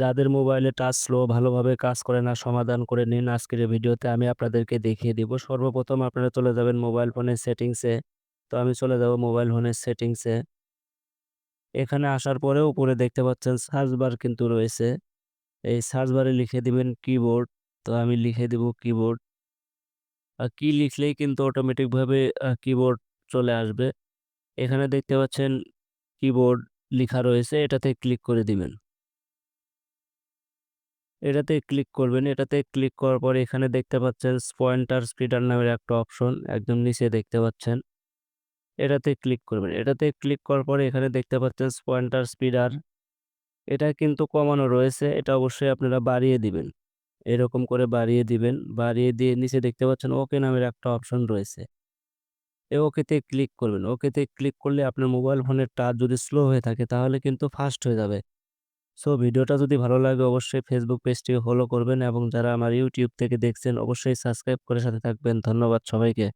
যাদের মোবাইলে touch slow, ভালোভাবে কাজ করে না, সমাধান করে নিন। আজকের ভিডিওতে আমি আপনাদেরকে দেখিয়ে দিব। সর্বপ্রথম আপনারা চলে যাবেন মোবাইল ফোনের সেটিংসে। তো আমি চলে যাব মোবাইল ফোনের সেটিংসে। এখানে আসার পরেও উপরে দেখতে পাচ্ছেন সার্চ বার কিন্তু রয়েছে। এই সার্চ বারে লিখে দিবেন কিবোর্ড। তো আমি লিখে দিব কিবোর্ড। আর কি লিখলেই কিন্তু অটোমেটিকভাবে কিবোর্ড চলে আসবে। এখানে দেখতে পাচ্ছেন কিবোর্ড লেখা রয়েছে। এটাতে ক্লিক করে দিবেন। এটাতে ক্লিক করবেন। এটাতে ক্লিক করার পরে এখানে দেখতে পাচ্ছেন পয়েন্টার স্পিডার নামের একটা অপশন একদম নিচে দেখতে পাচ্ছেন। এটাতে ক্লিক করবেন। এটাতে ক্লিক করার পরে এখানে দেখতে পাচ্ছেন পয়েন্টার স্পিডার। এটা কিন্তু কমানো রয়েছে। এটা অবশ্যই আপনারা বাড়িয়ে দিবেন। এরকম করে বাড়িয়ে দিবেন। বাড়িয়ে দিয়ে নিচে দেখতে পাচ্ছেন ওকে নামের একটা অপশন রয়েছে। এ ওকেতে ক্লিক করবেন। ওকেতে ক্লিক করলে আপনার মোবাইল ফোনের টাচ যদি স্লো হয়ে থাকে তাহলে কিন্তু ফাস্ট হয়ে যাবে। সো ভিডিওটা যদি ভালো লাগে অবশ্যই ফেসবুক পেজটি ফলো করবেন এবং যারা আমার ইউটিউব থেকে দেখছেন অবশ্যই সাবস্ক্রাইব করে সাথে থাকবেন। ধন্যবাদ সবাইকে।